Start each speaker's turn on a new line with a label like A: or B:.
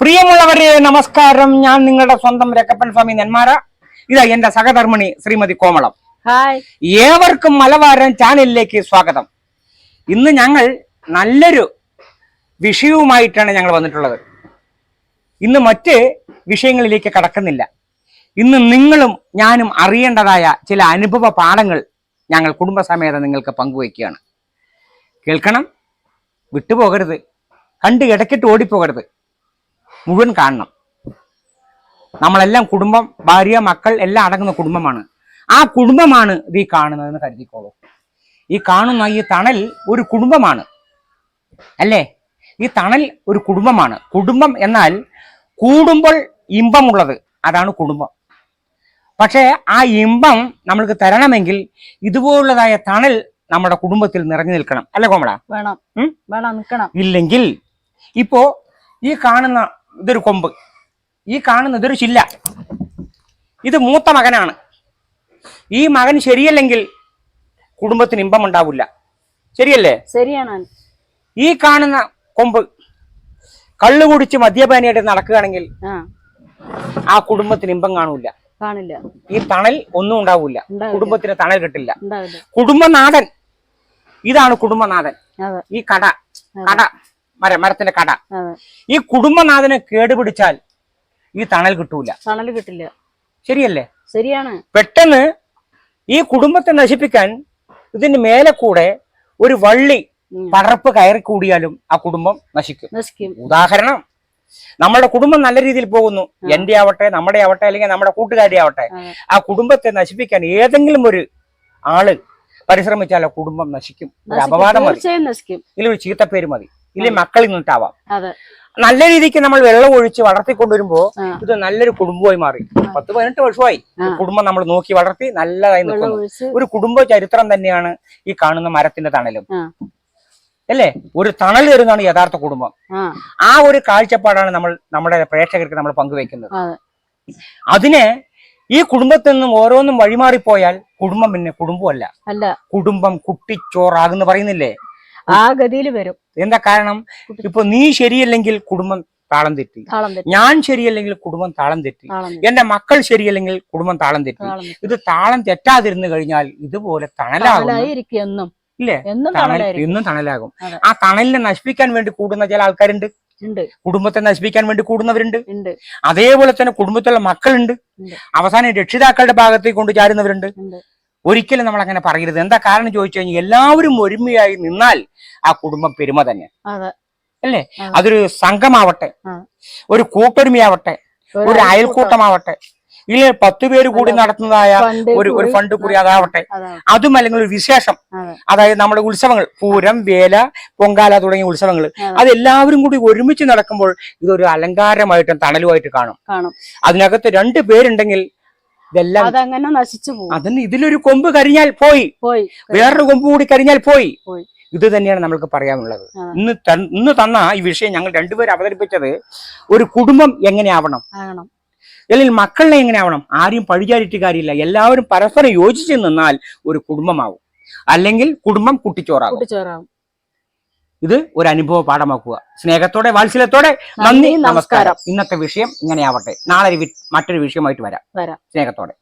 A: പ്രിയമുള്ളവരെ നമസ്കാരം. ഞാൻ നിങ്ങളുടെ സ്വന്തം രക്കപ്പൻ സ്വാമി നെന്മാര. ഇതാ എന്റെ സഹധർമ്മിണി ശ്രീമതി കോമളം.
B: ഹായ്.
A: ഏവർക്കും മലബാരൻ ചാനലിലേക്ക് സ്വാഗതം. ഇന്ന് ഞങ്ങൾ നല്ലൊരു വിഷയവുമായിട്ടാണ് ഞങ്ങൾ വന്നിട്ടുള്ളത്. ഇന്ന് മറ്റ് വിഷയങ്ങളിലേക്ക് കടക്കുന്നില്ല. ഇന്ന് നിങ്ങളും ഞാനും അറിയേണ്ടതായ ചില അനുഭവ പാഠങ്ങൾ ഞങ്ങൾ കുടുംബസമേതം നിങ്ങൾക്ക് പങ്കുവയ്ക്കുകയാണ്. കേൾക്കണം. വിട്ടുപോകരുത്. കണ്ട് ഇടയ്ക്കിട്ട് ഓടിപ്പോകരുത്. മുഴുവൻ കാണണം. നമ്മളെല്ലാം കുടുംബം ഭാര്യ മക്കൾ എല്ലാം അടങ്ങുന്ന കുടുംബമാണ്. ആ കുടുംബമാണ് ഇത് ഈ കാണുന്നതെന്ന് കരുതിക്കോളൂ. ഈ കാണുന്ന ഈ തണൽ ഒരു കുടുംബമാണ്. അല്ലേ? ഈ തണൽ ഒരു കുടുംബമാണ്. കുടുംബം എന്നാൽ കൂടുമ്പോൾ ഇമ്പമുള്ളത്. അതാണ് കുടുംബം. പക്ഷേ ആ ഇമ്പം നമ്മൾക്ക് തരണമെങ്കിൽ ഇതുപോലുള്ളതായ തണൽ നമ്മുടെ കുടുംബത്തിൽ നിറഞ്ഞു നിൽക്കണം. അല്ലേ കോമള?
B: വേണം? വേണം. നിൽക്കണം.
A: ഇല്ലെങ്കിൽ ഇപ്പോ ഈ കാണുന്ന ഇതൊരു കൊമ്പ്. ഈ കാണുന്ന ഇതൊരു ചില്ല. ഇത് മൂത്ത മകനാണ്. ഈ മകൻ ശരിയല്ലെങ്കിൽ കുടുംബത്തിന് ഇമ്പം ഉണ്ടാവില്ല. ശരിയല്ലേ?
B: ശരിയാണ്
A: ഈ കാണുന്ന കൊമ്പ് കള്ളു കുടിച്ച് മദ്യപാനിയായിട്ട് നടക്കുകയാണെങ്കിൽ
B: ആ.
A: കുടുംബത്തിന് ഇമ്പം കാണൂല
B: കാണില്ല.
A: ഈ തണൽ ഒന്നും ഉണ്ടാവില്ല. കുടുംബത്തിന് തണൽ കിട്ടില്ല. കുടുംബനാഥൻ. ഇതാണ് കുടുംബനാഥൻ. ഈ കട. കട. മര മരത്തിന്റെ കട. ഈ കുടുംബനാഥനെ കേടുപിടിച്ചാൽ ഈ തണൽ കിട്ടൂല.
B: തണൽ കിട്ടില്ല.
A: ശരിയല്ലേ?
B: ശരിയാണ്.
A: പെട്ടെന്ന് ഈ കുടുംബത്തെ നശിപ്പിക്കാൻ ഇതിന് മേലെ കൂടെ ഒരു വള്ളി. പടർപ്പ് കയറി കൂടിയാലും ആ കുടുംബം നശിക്കും. ഉദാഹരണം നമ്മുടെ കുടുംബം നല്ല രീതിയിൽ പോകുന്നു. എന്റെ ആവട്ടെ നമ്മുടെ ആവട്ടെ അല്ലെങ്കിൽ നമ്മുടെ കൂട്ടുകാരി ആവട്ടെ. ആ കുടുംബത്തെ നശിപ്പിക്കാൻ ഏതെങ്കിലും ഒരു ആൾ പരിശ്രമിച്ചാൽ ആ കുടുംബം നശിക്കും. ഒരു അപവാദം മതി. ഇതിലൊരു ചീത്തപ്പേര് മതി. ഇല്ലെങ്കിൽ മക്കളിൽ നിന്നിട്ടാവാം
B: അതെ.
A: നല്ല രീതിക്ക് നമ്മൾ വെള്ളം ഒഴിച്ച് വളർത്തിക്കൊണ്ടുവരുമ്പോ. ഇത് നല്ലൊരു കുടുംബമായി മാറി. പത്ത് പതിനെട്ട് വർഷമായി കുടുംബം നമ്മൾ നോക്കി വളർത്തി നല്ലതായി നിൽക്കുന്നു. ഒരു കുടുംബ ചരിത്രം തന്നെയാണ് ഈ കാണുന്ന മരത്തിന്റെ തണലും. അല്ലേ? ഒരു തണൽ തരുന്നതാണ് യഥാർത്ഥ കുടുംബം.
B: ആ.
A: ഒരു കാഴ്ചപ്പാടാണ് നമ്മൾ നമ്മുടെ പ്രേക്ഷകർക്ക് നമ്മൾ പങ്കുവെക്കുന്നത് അതിനെ ഈ കുടുംബത്തിൽ നിന്നും ഓരോന്നും വഴിമാറിപ്പോയാൽ കുടുംബം പിന്നെ കുടുംബമല്ല.
B: അല്ല.
A: കുടുംബം കുട്ടിച്ചോറാകുന്ന് പറയുന്നില്ലേ?
B: ആ ഗതിയിൽ വരും.
A: എന്താ കാരണം? ഇപ്പൊ നീ ശരിയല്ലെങ്കിൽ കുടുംബം താളം തെറ്റി. ഞാൻ ശരിയല്ലെങ്കിൽ കുടുംബം താളം തെറ്റി. എന്റെ മക്കൾ ശരിയല്ലെങ്കിൽ കുടുംബം താളം തെറ്റി. ഇത് താളം തെറ്റാതിരുന്നു കഴിഞ്ഞാൽ ഇതുപോലെ തണലാകും ഇല്ലേ?
B: എന്നും
A: തണലാകും. ആ തണലിനെ നശിപ്പിക്കാൻ വേണ്ടി കൂടുന്ന ചില ആൾക്കാരുണ്ട്. കുടുംബത്തെ നശിപ്പിക്കാൻ വേണ്ടി കൂടുന്നവരുണ്ട്. അതേപോലെ തന്നെ കുടുംബത്തിലുള്ള മക്കളുണ്ട്. അവസാനം രക്ഷിതാക്കളുടെ ഭാഗത്തേക്ക് കൊണ്ട് ചാരുന്നവരുണ്ട് ഒരിക്കലും നമ്മൾ അങ്ങനെ പറയരുത്. എന്താ കാരണം ചോദിച്ചു കഴിഞ്ഞാൽ എല്ലാവരും ഒരുമയായി നിന്നാൽ ആ കുടുംബം പെരുമ തന്നെ. അല്ലേ? അതൊരു സംഘമാവട്ടെ ഒരു കൂട്ടൊരുമയാവട്ടെ ഒരു അയൽക്കൂട്ടമാവട്ടെ ഇല്ല? പത്ത് പേര് കൂടി നടത്തുന്നതായ ഒരു ഒരു ഫണ്ട് കൂടി അതാവട്ടെ. അതും. അല്ലെങ്കിൽ ഒരു വിശേഷം. അതായത് നമ്മുടെ ഉത്സവങ്ങൾ പൂരം വേല പൊങ്കാല തുടങ്ങിയ ഉത്സവങ്ങൾ. അതെല്ലാവരും കൂടി ഒരുമിച്ച് നടക്കുമ്പോൾ ഇതൊരു അലങ്കാരമായിട്ടും തണലുമായിട്ട് കാണും. അതിനകത്ത് രണ്ട് പേരുണ്ടെങ്കിൽ ഇതെല്ലാം
B: അതങ്ങനെ നശിച്ചു പോകും.
A: അതിന് ഇതിലൊരു കൊമ്പ് കരിഞ്ഞാൽ പോയി.
B: പോയി.
A: വേറൊരു കൊമ്പ് കൂടി കരിഞ്ഞാൽ പോയി.
B: പോയി.
A: ഇത് തന്നെയാണ് നമ്മൾക്ക് പറയാനുള്ളത്. ഇന്ന് ഇന്ന് തന്ന ഈ വിഷയം ഞങ്ങൾ രണ്ടുപേരും അവതരിപ്പിച്ചത് ഒരു കുടുംബം എങ്ങനെയാവണം? അല്ലെങ്കിൽ മക്കളിനെ എങ്ങനെയാവണം? ആരും പഴിചാരിട്ട് കാര്യമില്ല. എല്ലാവരും പരസ്പരം യോജിച്ച് നിന്നാൽ ഒരു കുടുംബമാവും. അല്ലെങ്കിൽ കുടുംബം കുട്ടിച്ചോറാകും.
B: കൂട്ടിച്ചോറാവും
A: ഇത് ഒരു അനുഭവ പാഠമാക്കുക. സ്നേഹത്തോടെ വാത്സല്യത്തോടെ നന്ദി നമസ്കാരം. ഇന്നത്തെ വിഷയം ഇങ്ങനെയാവട്ടെ. നാളെ മറ്റൊരു വിഷയമായിട്ട്
B: വരാം.
A: സ്നേഹത്തോടെ.